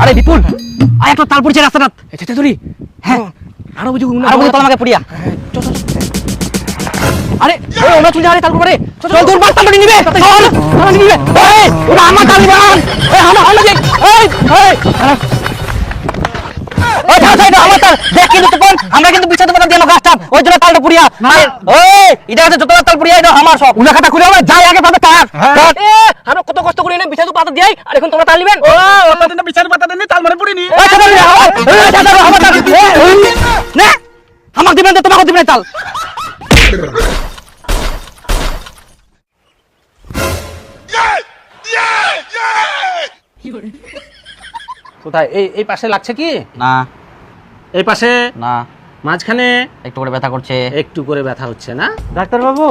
আরে বিপুল আয় একটা তাল পড়ছে রাস্তাটা এটা ধরি হ্যাঁ আরও বুঝি আরও বলি তোমাকে পুড়িয়া আরে ওই ওনা চলে আরে তাল পড়ে চল দূর বাস তাল নিবে চল নিবে ওই ওটা আমার তাল এই আমার আমার এই এই দেখ কিন্তু তখন আমরা কিন্তু বিছাতে পাতা দিয়ে গাছটা ওই জন্য তালটা পুড়িয়া। ওই এটা আছে যত তাল পুড়িয়া এটা আমার সব। উনা কাটা খুলে আমরা যাই আগে পাবে তার আমরা কত কষ্ট করে এনে বিছাতে পাতা দিই আর এখন তোমরা তাল নিবেন? ও ওটা দিন পাতা দেন তাল মানে পড়িনি। এই চাদর নিয়ে আয়, এই চাদর আমার তাল এই, নে। আমাকে দিবেন তো তোমাকে দিবেন তাল। কোথায়? এই এই পাশে লাগছে কি? না। এই পাশে? না। মাঝখানে? একটু করে ব্যথা করছে। একটু করে ব্যথা হচ্ছে না? ডাক্তার বাবু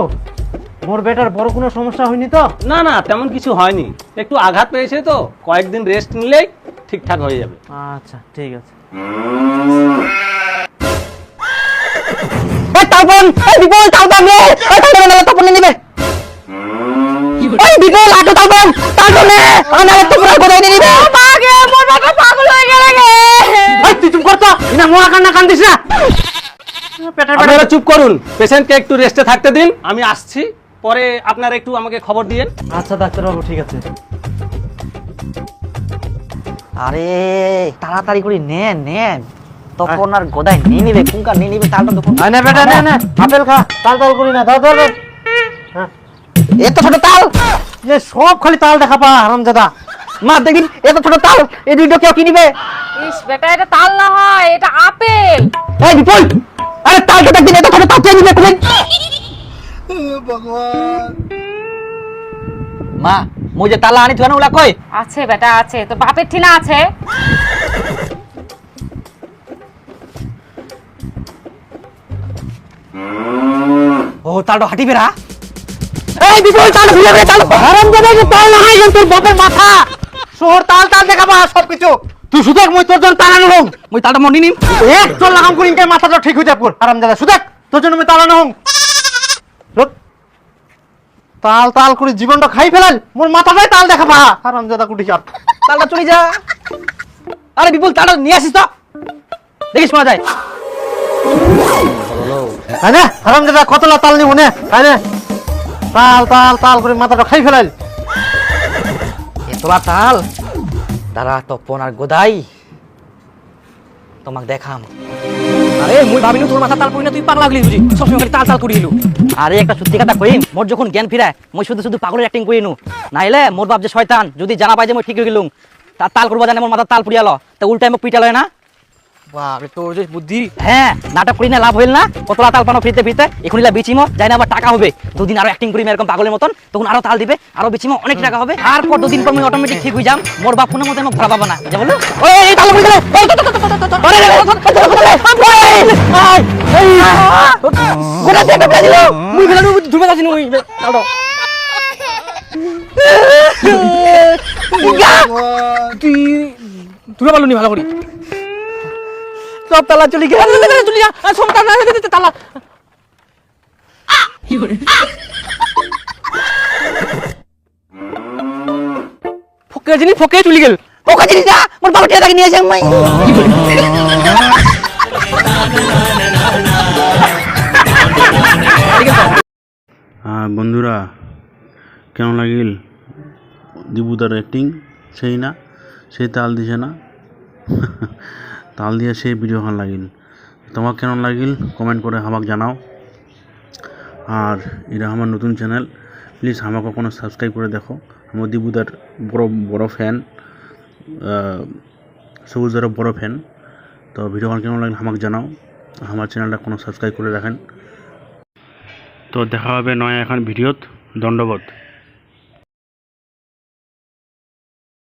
মোর বেটার বড় কোনো সমস্যা হয়নি তো? না না তেমন কিছু হয়নি। একটু আঘাত পেয়েছে তো কয়েকদিন রেস্ট নিলেই ঠিকঠাক হয়ে যাবে। আচ্ছা ঠিক আছে। এই বিপুল তালপন নে তালপন নিবে। এই বিপুল আটো নে তো পুরো গোদাই নিবে মাগে মোর বাবা পাগল হয়ে গেল গে এই তুই চুপ কর তো না কান্না না। আপনারা চুপ করুন। পেশেন্টকে একটু রেস্টে থাকতে দিন। আমি আসছি। পরে আপনারা একটু আমাকে খবর দিয়েন। আচ্ছা ডাক্তার বাবু ঠিক আছে। আরে তাড়াতাড়ি করে নেন নেন। তখন আর গোদাই নিয়ে নিবে কুঙ্কা নিয়ে নিবে তালটা তখন আয় না বেটা নে নে। আপেল খা। তাল তাল করি না দাও দাও দাও। হ্যাঁ। এত ছোট তাল। যে সব খালি তাল দেখা পা হারামজাদা। মা দেখি এত ছোট তাল। এই দুটো কেউ কিনিবে? ইস বেটা এটা তাল না হয় এটা আপেল। এই বিপুল! আরে তালটা কে নিবে খুলেন মা তালা আনি ওলা কই? আছে বেটা আছে। তো বাপের ঠিনা আছে। ও তালটা হাঁটি বেরা এই বিপুল তাল ভুলে রে তাল। হারামজাদা যে তাল না হয় তোর বাপের মাথা। শহর তাল তাল দেখা পা সব কিছু তুই সুদেখ মই তোর জন্য তালানো হোক মুই তালটা মনি নিম। এক চল লাগাম করি ইনকে মাথাটা ঠিক হয়ে যাব হারামজাদা সুদেখ তোর জন্য তালানো হোক রোদ। তাল তাল করে জীবনটা খাই ফেলাল। মোর মাথাটাই তাল দেখা পা। হারামজাদা কুটি চাপ তালটা চলে যা। আরে বিপুল তালটা নিয়ে আসিস তো। দেখিস শোনা যায় তাই না? হারামজাদা কতলা তাল নিব নে? না? তাল তাল তাল করে মাথাটা খাই ফেলাল। এতলা তাল? দাঁড়া তপন আর গোদাই। তোমাক দেখাম। আরে, মুই ভাবিনু তোর মাথা তাল পড়ি না তুই পাগলা হলি বুঝি। সবসময় খালি তাল তাল করি হিলু আরে, একটা সত্যি কথা কইম, মোর যখন জ্ঞান ফিরায়, মই শুধু শুধু পাগলের অ্যাক্টিং করি নু নাইলে মোর বাপ যে শয়তান, যদি জানা পাই যে মই ঠিক হয়ে গেলুম, তার তাল করবা জানে মোর মাথা তাল পুড়িয়ালো তা উল্টাই মোক পিটালয় না। বাপরে তোর যে বুদ্ধি হ্যাঁ নাটক করি না লাভ হইল না কতলা তাল পানো ফিরতে ফিরতে এখন ইলা বেচিমো যাই না আবার টাকা হবে দুদিন আরও অ্যাক্টিং করি এরকম পাগলের মতন তখন আরও তাল দিবে আরও বেচিমো অনেক টাকা হবে তারপর দুদিন পর আমি অটোমেটিক ঠিক হয়ে যাম মোর বাপ ফোনের মতো আমাকে ভরা পাবো না যা বলো ওই এই তাল পড়ে গেলে এই, তো, তো, তো, তো, তো, তো, তো, আরে, আরে, আরে, আরে, আরে, এই, এই, গোটা দিয়ে একটা ফেলে মুই ফেলে ধুবে যাচ্ছি মুই, তালটা। তুই তুলে পারল নি ভালো করি সব তালা চলে গেল চলে যা সব তালা তালা। ফকে জিনি ফকে চলে গেল। ফকে জিনি যা মোর বাবা টিয়া নিয়ে আসে মাই। হ্যাঁ বন্ধুরা কেমন লাগিল? দিবুদার অ্যাক্টিং সেই না সেই তাল দিছে না? তাল দিয়ে সেই ভিডিও খান লাগিল। তোমাক কেমন লাগিল? কমেন্ট করে আমাকে জানাও। আর এটা আমার নতুন চ্যানেল প্লিজ আমাকে কোনো সাবস্ক্রাইব করে দেখো। আমার দিবুদার বড় বড় ফ্যান সবুজ সবুজদারও বড় ফ্যান তো ভিডিও কেমন লাগলে আমাকে জানাও। আমার চ্যানেলটা কোনো সাবস্ক্রাইব করে রাখেন। তো দেখা হবে নয় এখন ভিডিওত। দণ্ডবোধ